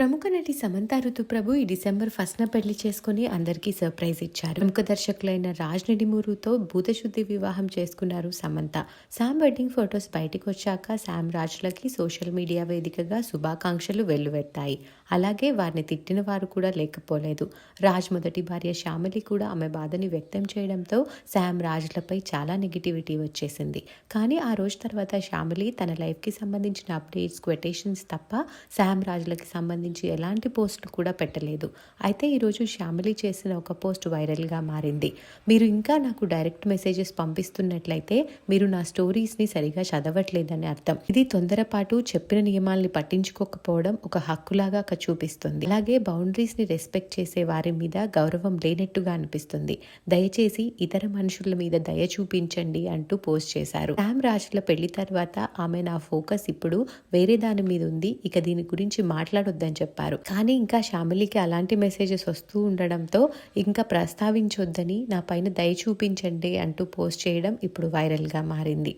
ప్రముఖ నటి సమంత ఋతుప్రభు ఈ డిసెంబర్ ఫస్ట్న పెళ్ళి చేసుకుని అందరికీ సర్ప్రైజ్ ఇచ్చారు. ప్రముఖ దర్శకులైన రాజ్ నిడిమూరుతో భూతశుద్ధి వివాహం చేసుకున్నారు సమంత. శామ్ వెడ్డింగ్ ఫొటోస్ బయటకు వచ్చాక శామ్ రాజ్లకి సోషల్ మీడియా వేదికగా శుభాకాంక్షలు వెల్లువెత్తాయి. అలాగే వారిని తిట్టిన వారు కూడా లేకపోలేదు. రాజ్ మొదటి భార్య శ్యామలి కూడా ఆమె బాధని వ్యక్తం చేయడంతో శామ్ రాజ్లపై చాలా నెగిటివిటీ వచ్చేసింది. కానీ ఆ రోజు తర్వాత శ్యామలి తన లైఫ్కి సంబంధించిన అప్డేట్స్ క్వెటేషన్స్ తప్ప శామ్ రాజ్లకి సంబంధించి ఎలాంటి పోస్ట్ కూడా పెట్టలేదు. అయితే ఈరోజు శ్యామిలి చేసిన ఒక పోస్ట్ వైరల్గా మారింది. మీరు ఇంకా నాకు డైరెక్ట్ మెసేజెస్ పంపిస్తున్నట్లయితే మీరు నా స్టోరీస్ని సరిగా చదవట్లేదని అర్థం. ఇది తొందరపాటు చెప్పిన నియమాల్ని పట్టించుకోకపోవడం ఒక హక్కులాగా చూపిస్తుంది. అలాగే బౌండరీస్ని రెస్పెక్ట్ చేసే వారి మీద గౌరవం లేనట్టుగా అనిపిస్తుంది. దయచేసి ఇతర మనుషుల మీద దయ చూపించండి అంటూ పోస్ట్ చేశారు. శామ్ రాజుల పెళ్ళి తర్వాత ఆమె నా ఫోకస్ ఇప్పుడు వేరే దాని మీద ఉంది. ఇక దీని గురించి మాట్లాడొద్దని చెప్పారు. కానీ ఇంకా శ్యామలికి అలాంటి మెసేజెస్ వస్తూ ఉండడంతో ఇంకా ప్రస్తావించొద్దని నా పైన దయ చూపించండి అంటూ పోస్ట్ చేయడం ఇప్పుడు వైరల్గా మారింది.